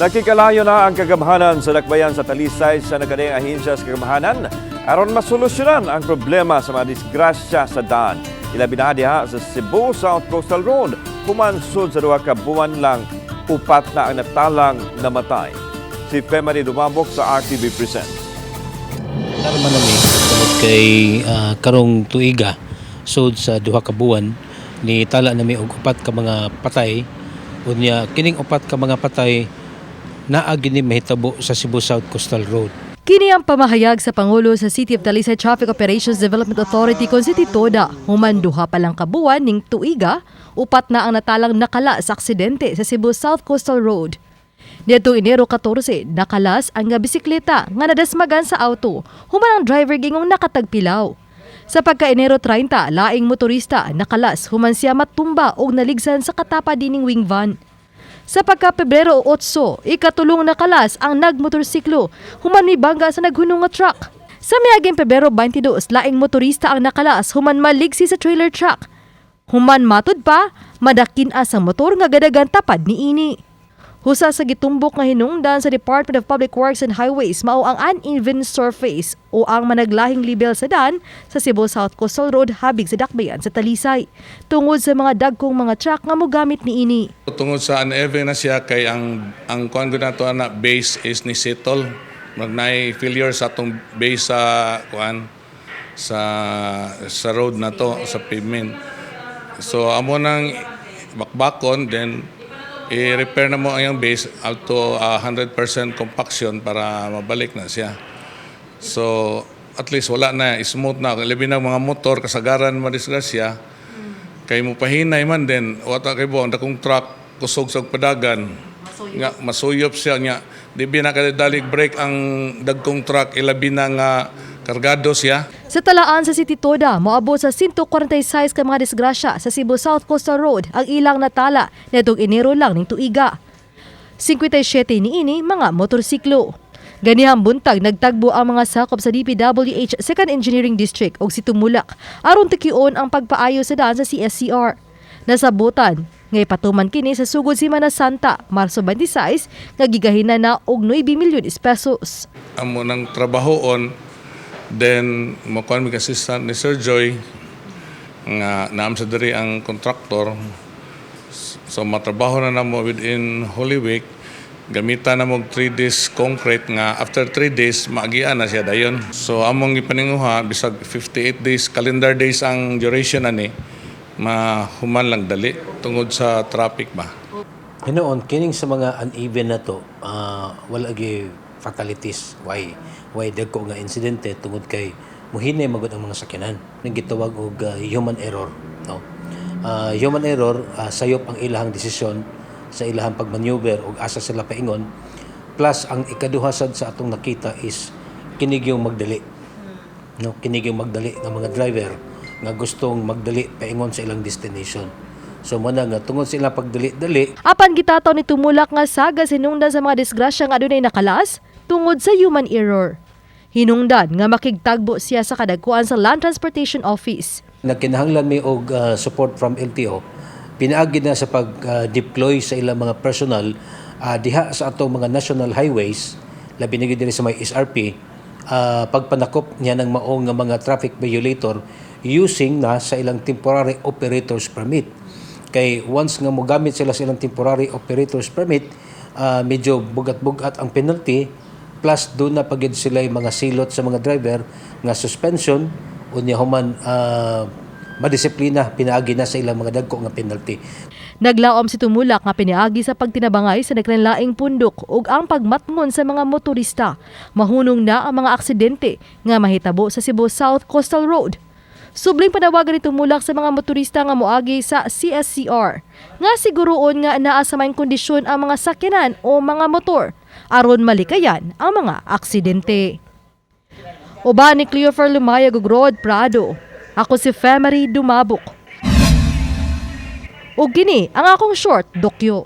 Nakikalayo na ang kagamahanan sa dakbayan sa talisay sa nakadayang ahensya sa kagamahanan aron masolusyonan ang problema sa mga disgrasya sa daan. Ilabi na diha sa Cebu South Coastal Road, humansod sa duha ka buwan lang, upat na ang natalang namatay. Si Femari Dumabok sa RTV Presents. Karma nami tungod kay ah, karong tuiga sud sa duha ka buwan ni tala nami og upat ka mga patay unya kining upat ka mga patay naa gini mahitabo sa Cebu South Coastal Road. Kini ang pamahayag sa Pangulo sa City of Talisay Traffic Operations Development Authority kon si Titoda. Human duha pa lang kabuan ning tuiga, upat na ang natalang nakala sa aksidente sa Cebu South Coastal Road. Niadtong Enero 14, nakalas ang nga bisikleta nga nadasmagan sa auto, human ang driver gingong nakatagpilaw. Sa pagka Enero 30, laing motorista nakalas human siya matumba o naligsan sa katapa dining wing van. Sa pagka Pebrero 8, ikatulong na kalas ang nagmotorsiklo, human bangga sa naghunong nga truck. Sa miaging Pebrero 22, laing motorista ang nakalas, human maligsi sa trailer truck. Human matod pa, madakin as motor nga gadagan tapad ni ini. Husa sa gitumbok nga hinungdan sa Department of Public Works and Highways mao ang uneven surface o ang managlahing level sa daan sa Cebu South Coastal Road habig sa Dakbayan sa Talisay tungod sa mga dagkong mga truck nga mogamit ni ini. Tungod sa uneven na siya kay ang ang kuan nato na base is ni settle. Mag nay failure sa atong base sa kuan sa sa road na to sa pavement. So amo nang bakbakon then i-repair na mo ang base up to ah, 100% compaction para mabalik na siya. So at least wala na smooth na. Labi na mga motor kasagaran madisgrasya. Kay mo pahinay man din wata kay buang dakong truck kusog sa padagan. Nga masuyop siya nga di ba nakadalig break ang dagkong truck ilabi na nga kargado siya Sa talaan sa City Toda, moabot sa 146 ka mga disgrasya sa Cebu South Coastal Road ang ilang natala netong Enero lang ning tuiga. 57 ni ini mga motorsiklo. Ganihang buntag nagtagbo ang mga sakop sa DPWH 2nd Engineering District og Situmulak aron tikion ang pagpaayo sa daan sa CSCR. Nasabutan ngay patuman kini sa sugod Semana Santa, Marso 26, nga gigahinan na og 9 milyon pesos. amo nang trabahoon then mo kuan mig assistant ni Sir Joy nga naam sa diri ang contractor. So matrabaho na namo within Holy Week. Gamitan na mo 3 days concrete nga after 3 days maagian na siya dayon. So among gipaninguha bisag 58 days calendar days ang duration ani mahuman lang dali. Tungod sa traffic ba? Hinoon kining sa mga uneven na to ah, wala gi fatalities. Why why dagko nga insidente tungod kay muhinay magud ang mga sakyanan. Ning gitawag og ah, human error no? Ah, human error ah, sayop ang ilahang desisyon sa ilahang pagmaneuver ug asa sila paingon. Plus ang ikaduha sad sa atong nakita is kinig yung magdali no? Kinig yung magdali ng mga driver nga gustong magdali paingon sa ilang destination. So mo na nga tungod sa ilang pagdali-dali Apan gitataw ni tumulak nga saga sinungdan sa mga disgrasya nga adunay nakalas tungod sa human error. Hinungdan nga makigtagbo siya sa kadagkuan sa Land Transportation Office. nagkinahanglan may og uh, support from LTO pinaagi na sa pag-deploy sa ilang mga personal uh, diha sa atong mga national highways labi na diri sa may SRP uh, pagpanakop niya ng maong mga traffic violator using na sa ilang temporary operators permit kay once nga mogamit sila sa ilang temporary operators permit uh, medyo bugat-bugat ang penalty plus doon na pagid sila mga silot sa mga driver nga suspension unya human uh, madisiplina pinaagi na sa ilang mga dagko nga penalty Naglaom si tumulak nga piniagi sa pagtinabangay sa naglanlaing pundok ug ang pagmatngon sa mga motorista. Mahunong na ang mga aksidente nga mahitabo sa Cebu South Coastal Road. Subling panawagan ni tumulak sa mga motorista nga moagi sa CSCR nga siguroon nga naa sa kondisyon ang mga sakyanan o mga motor aron malikayan ang mga aksidente. Uba ni Cleofer Lumayag ug Rod Prado. Ako si Femery Dumabok. O gini ang akong short dokyo.